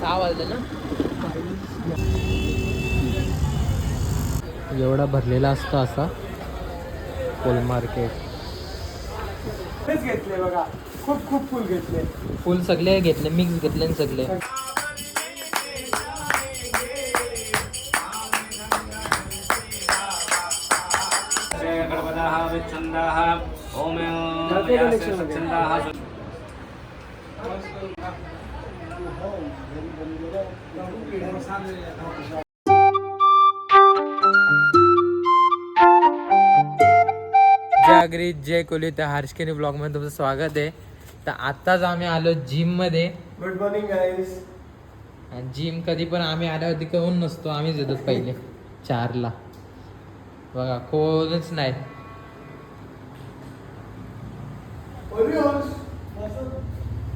सहा वाजले ना. एवढा भरलेला असतो असा. Full market. घेतले बघा. खूप खूप फुल घेतले. फुल सगळे घेतले मिक्स घेतले ना सगळे. गणपतः स्वच्छन्दाः जय कोहली त्या हार्शकेनी ब्लॉगमध्ये तुमचं स्वागत आहे. तर आत्ताच आम्ही आलो जिममध्ये गुड मॉर्निंग गाईज जिम कधी पण आम्ही आल्यावरती कहून नसतो. आम्हीच येतो पहिले चारला. बघा कोणच नाही.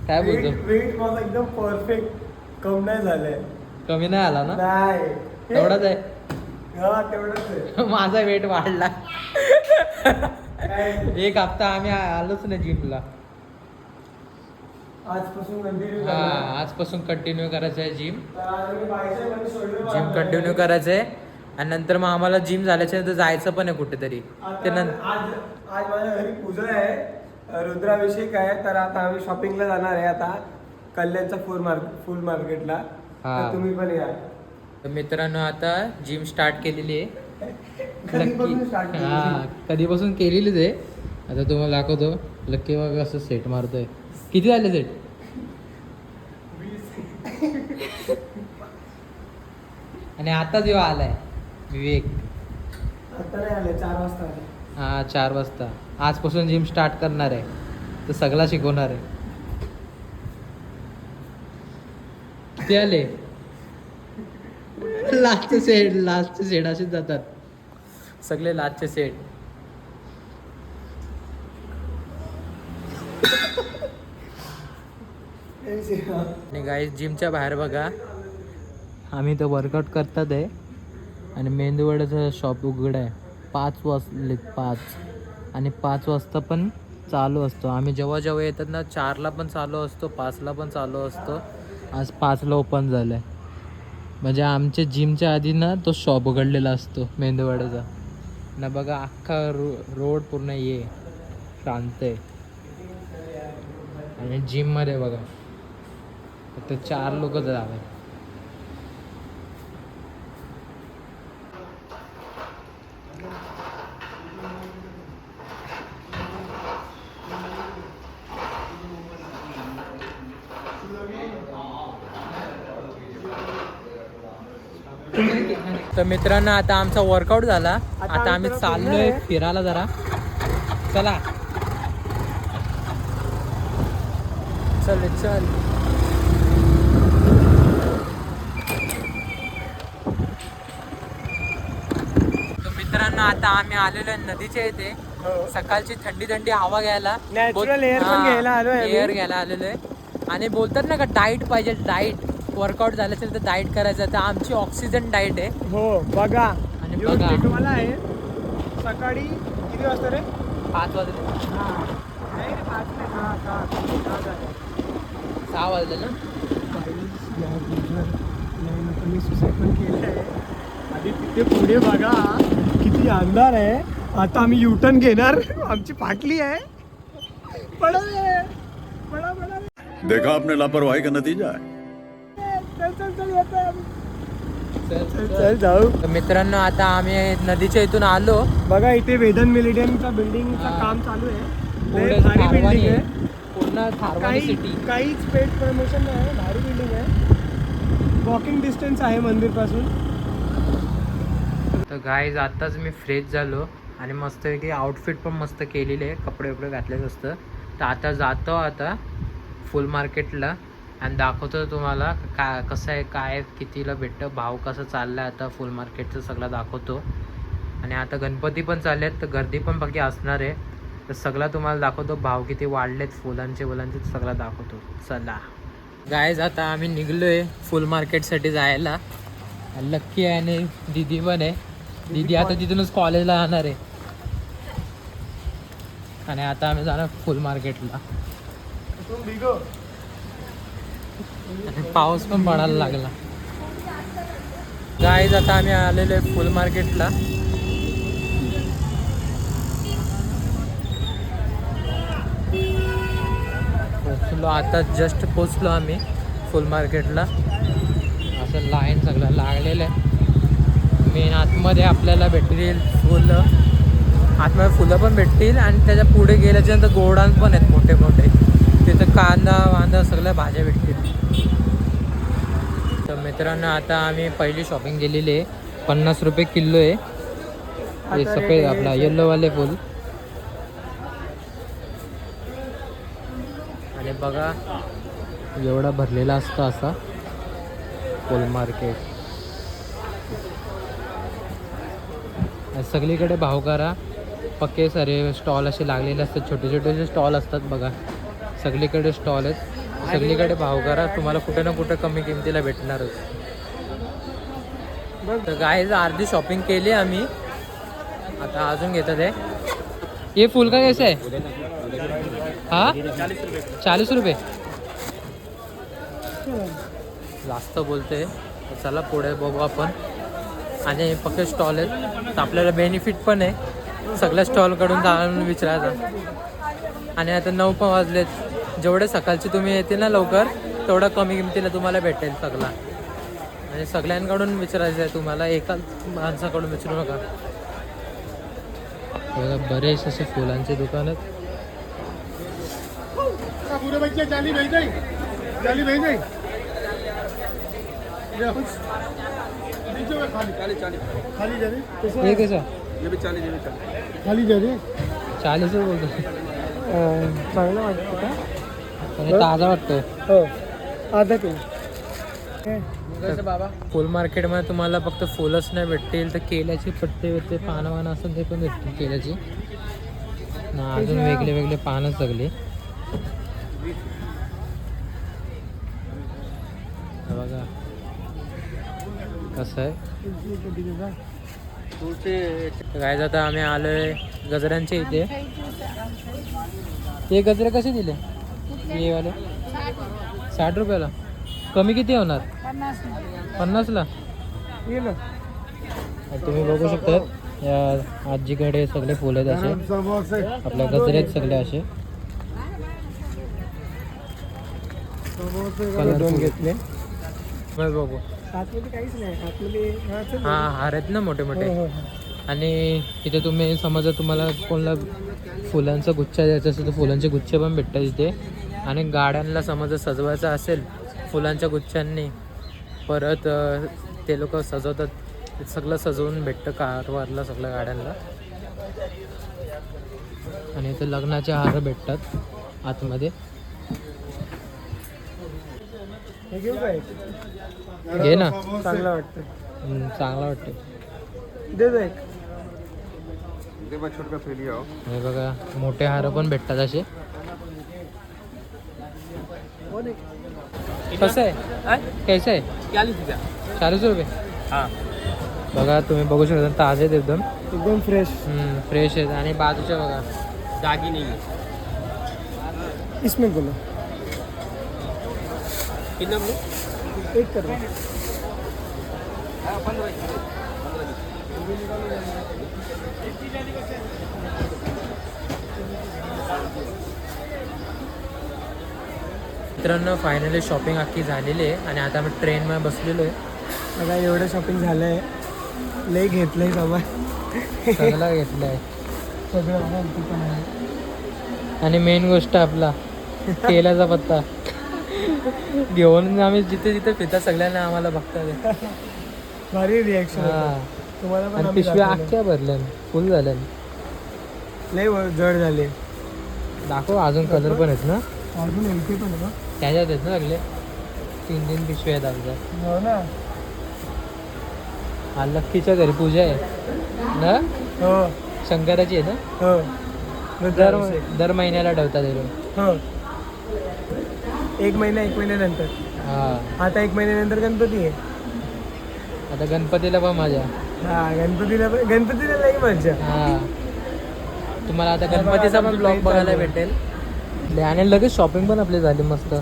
काय बोलतो? वेट माझा एकदम परफेक्ट कम नाही झालंय. कमी नाही आला ना? नाही. तेवढाच आहे. हा तेवढंच आहे. माझा वेट वाढला. काय? एक हप्ता आम्ही आ- आलोच नाही जिमला आजपासून कंटिन्यू हा आजपासून कंटिन्यू करायचं आहे जिम जिम कंटिन्यू करायचं आहे आणि नंतर मग आम्हाला जिम झाल्याच्यानंतर जायचं पण आहे कुठेतरी. ते नंतर आज आज माझ्या घरी पूजा आहे. रुद्राभिषेक आहे तर आता आम्ही शॉपिंगला जाणार आहे आता. कल्याणच्या फुल मार्केट फुल मार्केटला हा. तर तुम्ही पण या. तर मित्रांनो आता जिम स्टार्ट केलेली आहे. कधीपासून start केली? हा कधीपासून केलेलीच आहे. आता तुम्हाला दाखवतो. लक्की बघा असं सेट मारतोय. किती झाले सेट आणि आता जेव्हा आलाय विवेक. आता नाही आले चार वाजता आले हा चार वाजता. आजपासून जिम स्टार्ट करणार आहे. तर सगळा शिकवणार आहे. ते आले. लास्टचे सेट लास्टचे सेट असेच जातात. सगळे लास्टचे सेट आणि गाई जिमच्या बाहेर बघा. आम्ही तर वर्कआउट करतात आहे. आणि मेंदूवड्याचं शॉप उघड आहे. पाच वाजले पाच. आणि पाच वाजता पण चालू असतो. आम्ही जेव्हा जेव्हा येतात ना चारला पण चालू असतो पाचला पण चालू असतो. आज पाचला ओपन झालं आहे म्हणजे आमच्या जिमच्या आधी ना तो शॉप उघडलेला असतो मेंदूवाड्याचा ना बघा अख्खा रो रोड पूर्ण ये शांत आहे. आणि जिममध्ये बघा तर चार लोक जावे तर मित्रांनो आता आमचा वर्कआउट झाला. आता आम्ही चाललोय. फिरायला. जरा. चला. चल चल. तर मित्रांनो आता आम्ही आलेलो नदीच्या इथे. हो. सकाळची थंडी थंडी हवा घ्यायला. एअर घ्यायला आलेलो आहे. आणि बोलतात ना का डाईट पाहिजे डाईट वर्कआउट झालं असेल तर डाईट करायचं. तर आमची ऑक्सिजन डाईट आहे. हो बघा. आणि बघा. भेटवाला आहे. सकाळी किती वाजता रे? पाच वाजले. नाही रे, पाच नाही, सहा, सहा, सहा झाले. सहा वाजले ना? नाही नको मी सुसाईड पण केलं आहे. आधी तिथे पुढे बघा किती अंधार आहे. आता आम्ही युटर्न घेणार. आमची फाटली आहे. पडा रे. पडा पडा रे. देखा आपने लापरवाही का नतीजा है? चल जाऊ तर मित्रांनो आता आम्ही नदीच्या इथून आलो. बघा इथे वेदन मिलिडियमचा बिल्डिंगचं. काम चालू आहे. लय भारी बिल्डिंग आहे. आहे. पूर्ण काही सिटी काहीच पेड प्रमोशन नाही भारी बिल्डिंग आहे. वॉकिंग डिस्टन्स आहे मंदिरपासून तर गाईज आत्ताच मी फ्रेश झालो आणि मस्तपैकी आउटफिट पण मस्त केलेली आहे. कपडे वपडे घातलेच असतं तर आता जातो आता फुल मार्केटला आणि दाखवतो तुम्हाला का कसं आहे काय कितीला भेटतं भाव कसं चाललं आहे आता फुल मार्केटचं सगळं दाखवतो. आणि आता गणपती पण चालले आहेत तर गर्दी पण बाकी असणार आहे. तर सगळं तुम्हाला दाखवतो भाव किती वाढलेत फुलांचे फुलांचे सगळं दाखवतो. चला. गायज आता आम्ही निघलो आहे फुल मार्केटसाठी जायला. लक्की आहे आणि दिदी पण आहे. दिदी आता तिथूनच कॉलेजला जाणार आहे. आणि आता आम्ही जाणार फुल मार्केटला आणि पाऊस पण पडायला लागला. गाईज आता आम्ही आलेलो आहे फुल मार्केटला. पोचलो आता जस्ट पोचलो आम्ही फुल मार्केटला. असं लाईन सगळं लागलेलं आहे. मेन आतमध्ये आपल्याला भेटतील फुलं. आतमध्ये फुलं पण भेटतील आणि त्याच्या पुढे गेल्याच्यानंतर गोडान पण आहेत मोठे मोठे तिथं कांदा वांदा सगळ्या भाज्या भेटतील. मित्रांनो आता आम्ही पहिली शॉपिंग केलेली आहे. पन्नास रुपये किलो आहे. हे सफेद आपला येल्लोवाले फुल. आणि बघा एवढा भरलेला असतं असा. फुल मार्केट सगळीकडे भाव करा. पक्के सारे स्टॉल असे लागलेले असतात. छोटे छोटे जे स्टॉल असतात बघा. सगळीकडे स्टॉल आहेत. सगळीकडे भाव करा तुम्हाला कुठे ना कुठे कमी किमतीला भेटणारच. तर गायज अर्धी शॉपिंग केली आम्ही. आता अजून घेतात आहे ये फुल का कसं आहे? हा? चाळीस रुपये. जास्त बोलते. चला पुढे बघू आपण. आणि फक्त स्टॉल आहेत तर आपल्याला बेनिफिट पण आहे. सगळ्या स्टॉलकडून जाऊन विचारायचं. आणि आता नऊ पण वाजलेत. जेवढे सकाळचे तुम्ही येतील ना लवकर तेवढं कमी किमतीला तुम्हाला भेटेल सगळा. आणि सगळ्यांकडून विचारायचं आहे तुम्हाला एका माणसाकडून विचारू नका. बघा बरेच असे फुलांचे दुकान आहेत. हे कसं? खाली चाळीस बोलतो चांगलं वाटतं का? आणि ताजा वाटतो हो. अर्धा किलो फुल मार्केटमध्ये तुम्हाला फक्त फुलच नाही भेटतील तर केल्याचे पत्ते बित्ते पानं वानं असेल ते पण भेटतील केल्याची. ना अजून वेगळे वेगळे पानं सगळे. बघा. कसं आहे? काय जाता आम्ही आलोय गजऱ्यांच्या इथे. हे गजरे कसे दिले? हे वाले साठ रुपयाला. कमी किती होणार? पन्नासला. तुम्ही बघू शकता या आजीकडे सगळे फुल आहेत असे. आपल्या गजरे आहेत सगळे असे. दोन घेतले. बघू हा. हा हार आहेत ना मोठे मोठे हो, हो, हो. आणि इथे तुम्ही समजा तुम्हाला कोणाला फुलांचा गुच्छा द्यायचा असेल तर फुलांचे गुच्छे पण भेटतात इथे. आणि गाड्यांना समजा सजवायचं असेल फुलांच्या गुच्छांनी परत ते लोक सजवतात. सगळं सजवून भेटतं कारवारला सगळ्या गाड्यांना. आणि इथे लग्नाचे हार भेटतात आतमध्ये. हे घे ना. चांगलं वाटतं. चांगला वाटतं. दे हे? बघा मोठे हार पण भेटतात असे. कसं आहे? कैसे आहे? चाळीस रुपये. हां. बघा तुम्ही बघू शकता ताजे आहेत एकदम. एकदम फ्रेश फ्रेश आहेत. आणि बाजूच्या बघा. दागिने इसमें बोलो. कितना एक कर. मित्रांनो फायनली शॉपिंग अख्खी झालेली आहे आणि आता आम्ही ट्रेनमध्ये बसलेलो आहे. आता एवढं शॉपिंग झालं आहे लय घेतलंय सामान सगळं घेतलं आहे सगळं आहे. आणि मेन गोष्ट आपला तेलाचा पत्ता. घेऊन आम्ही जिथे जिथे फिरतात सगळ्यांना आम्हाला बघतात. भारी रिॲक्शन हा. तुम्हाला पिशव्या. अख्ख्या भरल्या. फुल झाल्या. लय जड झाले. दाखव अजून कलर पण आहेत ना? अजून इथे पण आहे ना? त्याच्यात आहेत ना सगळे. तीन तीन पिशव्या आहेत आमच्या. हो ना. हा लक्कीच्या घरी पूजा आहे. ना? हो. शंकराची आहे ना? हो. दर. दर महिन्याला ठेवतात हे लोक. हो. एक महिना एक महिन्यानंतर हा. आता एक महिन्यानंतर गणपती आहे. आता गणपतीला पण माझ्या हा गणपतीला पण- गणपतीला लई मजा. हा. तुम्हाला आता गणपतीचा पण ब्लॉग बघायला भेटेल. आणि लगेच शॉपिंग पण आपली झाली मस्त.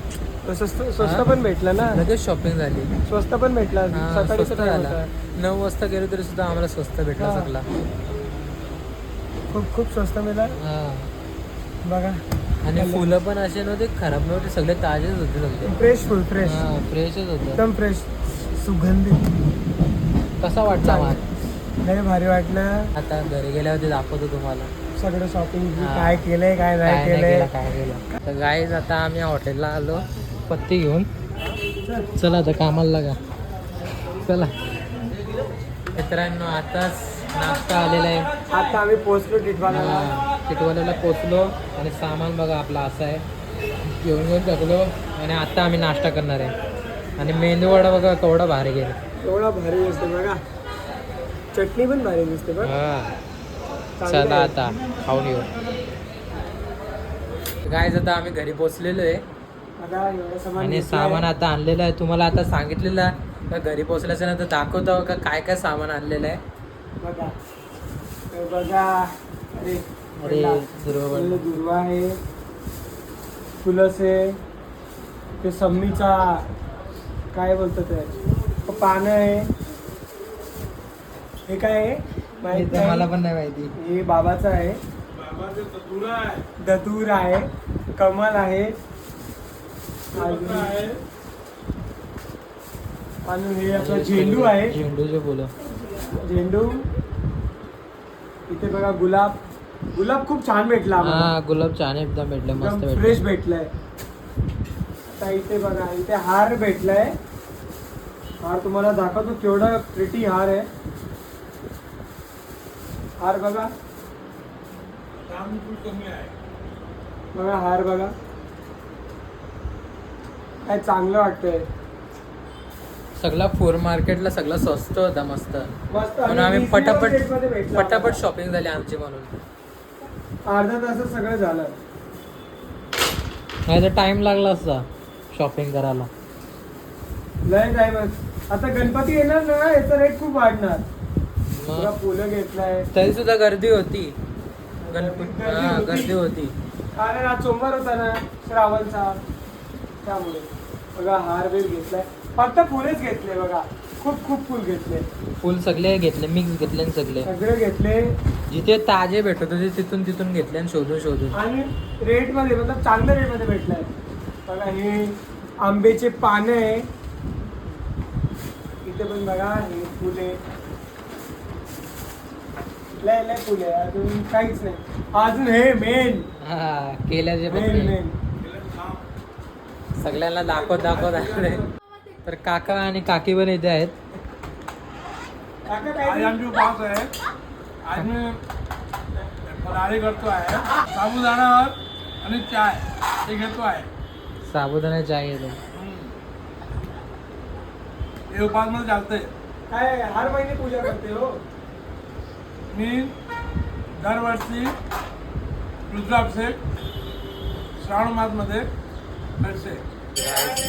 स्वस्त स्वस्त? पण भेटलं ना? लगेच शॉपिंग झाली. स्वस्त पण भेटला. सकाळी स्वस्त सकाळी झाला. नऊ वाजता गेलो तरी सुद्धा आम्हाला स्वस्त भेटला. सगळा. खूप खूप स्वस्त मिळाला. हा. बघा. आणि फुलं पण असे नव्हते खराब नव्हते सगळे ताजेच होते सगळे. फ्रेश फुल फ्रेश हा फ्रेशच होतं. एकदम फ्रेश सुगंधित कसा वाटला लय भारी वाटलं. आता घरी गेल्यावर ते दाखवतो तुम्हाला. सगळं शॉपिंग हा. काय केलंय काय काय नाही नाही केलंय. केलं काय केलं. तर गाईज आता आम्ही हॉटेलला आलो. पत्ती घेऊन. चल. आता कामाला लागा. चला. मित्रांनो आताच नाश्ता आलेला आहे. आता आम्ही पोहोचलो टिटवाला टिटवाल्याला पोचलो आणि सामान बघा आपला असं आहे. घेऊन घेऊन टाकलो आणि आता आम्ही नाश्ता करणार आहे. आणि मेंदू वडा बघा केवढा भारी गेला. एवढा भारी दिसते बघा. चटणी पण भारी दिसते बघ. चला. आता खाऊन येऊ. गायज आता आम्ही घरी पोचलेलो आहे. आणि. सामान आता आणलेलं आहे. तुम्हाला आता सांगितलेलं आहे. का घरी पोचल्याच्या नंतर दाखवतो का काय काय सामान आणलेलं आहे. बघा. तर बघा. अरे. दुर्वा आहे. फुलस आहे. ते सम्मीचा काय बोलतो ते तो? पानं आहे. हे काय आहे? माहीत हे तर मला नाही. पण नाही माहिती. हे बाबाचं आहे. दतूर आहे. कमल आहे. अजून अजून हे आपलं झेंडू आहे. झेंडूचे फुलं. झेंडू. इथे बघा गुलाब. गुलाब खूप छान भेटला आम्हाला. हा गुलाब छान एकदम भेटले मस्त एकदम भेटले फ्रेश भेटलाय. आता इथे बघा इथे हार भेटलाय. हार तुम्हाला दाखवतो. केवढा प्रिटी हार आहे. हार बघा. बघा हार बघा. काय चांगलं वाटतंय. सगळा फोर मार्केटला सगळं स्वस्त होता मस्त. मस्त. म्हणून आम्ही पटापट पटापट. शॉपिंग झाली आमची म्हणून. अर्धा तासात सगळं झालं. नाही तर टाइम लागला असता शॉपिंग करायला. लय टाइम आता गणपती येणार ना याचा रेट खूप वाढणार. तुला फुलं घेतलाय. तरी सुद्धा गर्दी होती. गणपती गर्दी हा होती. गर्दी होती. कारण आज सोमवार होता ना श्रावणचा त्यामुळे. बघा हार बीर घेतलाय. फक्त फुलेच घेतले बघा. खूप खूप फुल घेतले. फुल सगळे घेतले मिक्स घेतले आणि सगळे. सगळे घेतले. जिथे ताजे भेटत होते तिथून तिथून घेतले आणि शोधून शोधून. आणि रेटमध्ये मतलब चांगल्या रेटमध्ये भेटलाय. बघा हे आंब्याचे पानं. आहे इथे पण बघा हे फुले. लय लय फुले. अजून काहीच नाही. अजून हे मेन हा केल्याचे मेन सगळ्यांना दाखवत दाखवत आले तर काका आणि काकी पण इथे आहेत. काका आज काय आमची उपास आहे आज मी फराळी करतो आहे. साबुदाणा आणि चाय ते घेतो आहे. साबुदाणा चाय घेतो. हे मध्ये चालतंय. काय हर महिने पूजा करते हो? मी दरवर्षी रुद्राभिषेक श्रावण मासमध्ये करते.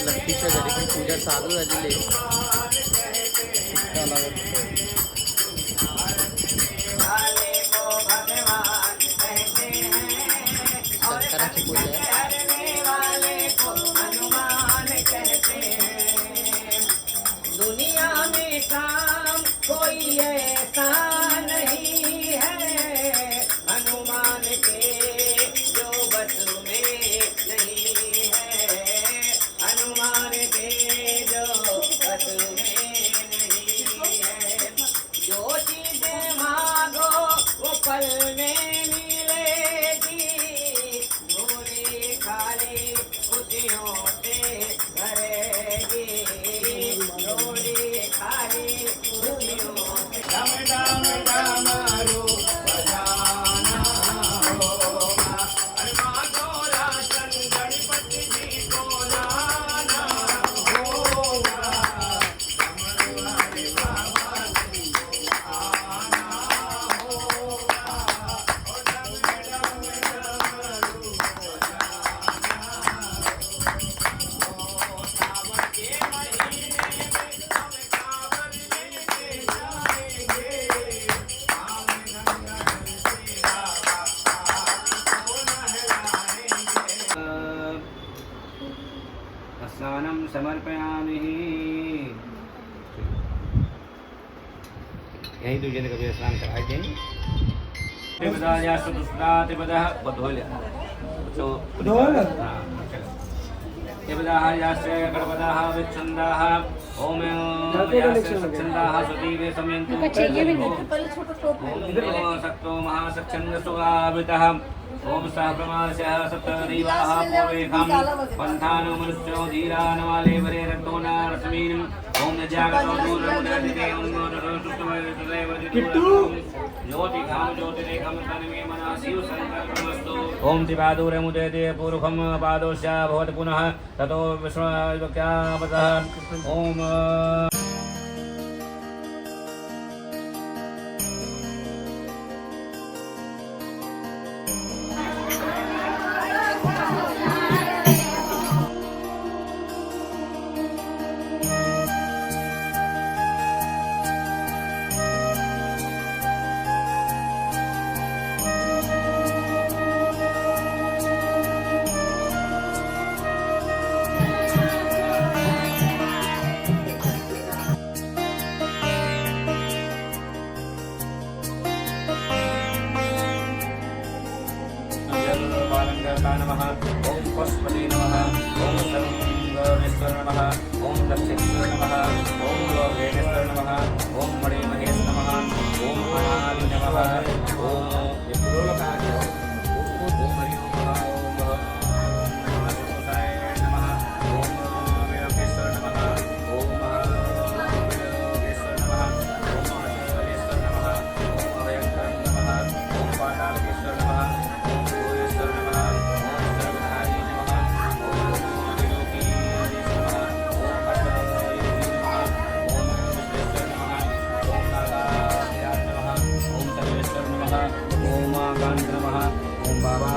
लक्ष्मीच्या घरी पूजा. चालू झालेली आहे शंकराची दुनिया में काम कोई ऐसा नहीं है। सक्तो महासच्छन्दसुगावृतः ॐ सः प्रमासः सप्तदेवाः पूर्वेखं पन्थानो मनुष्यो धीरानवाले वरे रक्तो न रश्मीन् ॐ न जागतो दूरमुदधिते किट्टू? ज्योतिखां ज्योतिरेखं तन्मे मनः शिवसङ्कल्पमस्तु ॐ त्रिपादूरमुदयते पूर्वं पादोश्च भवत् पुनः ततो विश्वक्यावतः ॐ నమ. ఓం దక్షేశ్వర నమ. ఓం లోకేశ్వర నమ. ఓం మణి नमः ॐ माकान्त नमः ॐ बाबा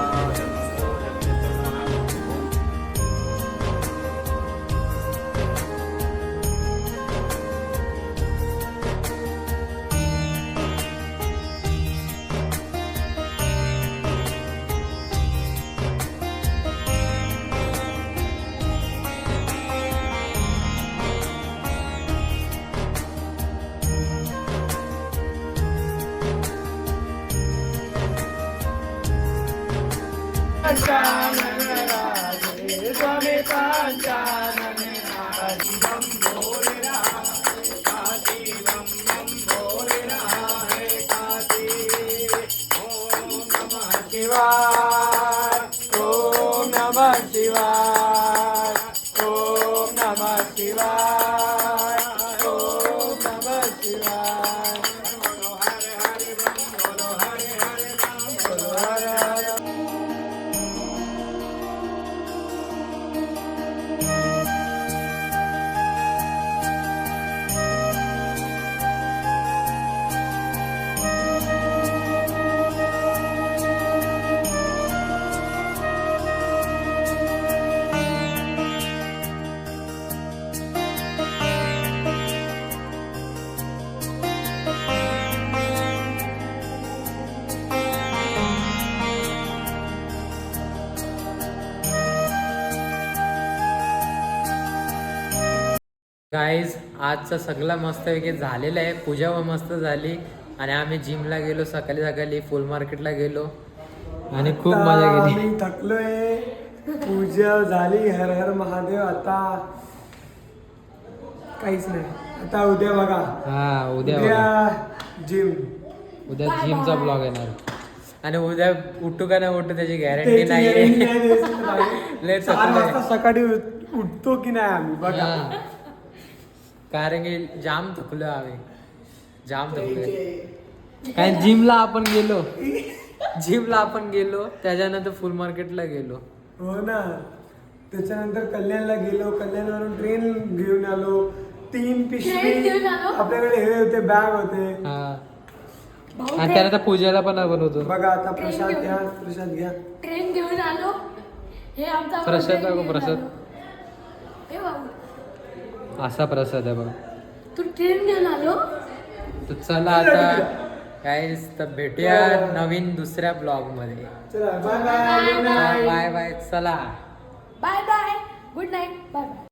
गाईज आजचं सगळं मस्तपैकी झालेलं आहे. पूजा पण मस्त झाली. आणि आम्ही जिमला गेलो सकाळी सकाळी फुल मार्केटला गेलो. आणि खूप मजा केली. आम्ही थकलोय. पूजा झाली हर हर महादेव. आता काहीच नाही. आता उद्या बघा. हा उद्या बघा. जिम उद्या जिमचा ब्लॉग येणार. आणि उद्या उठू का नाही उठू त्याची गॅरंटी नाही लय थकलोय. सकाळी उठ- उठतो की नाही आम्ही? बघा. हा. कारण की जाम थकलो आम्ही. जाम थकलोय. कारण जिमला आपण गेलो? जिमला आपण गेलो त्याच्यानंतर फुल मार्केटला गेलो. हो ना. त्याच्यानंतर कल्याणला गेलो. कल्याणवरून ट्रेन घेऊन आलो. तीन पिशवी? आपल्याकडे हे होते बॅग होते. हा. आणि त्यानंतर पूजेला पण आपण होतो. बघा आता प्रसाद घ्या प्रसाद घ्या. ट्रेन घेऊन आलो. हे आमचा प्रसाद प्रसाद. असा प्रसाद आहे बघा. तू ट्रेन घेऊन आलो. तर चला आता काय तर भेटूया नवीन दुसऱ्या ब्लॉगमध्ये चला bye bye good night bye bye चला. Bye bye good night bye bye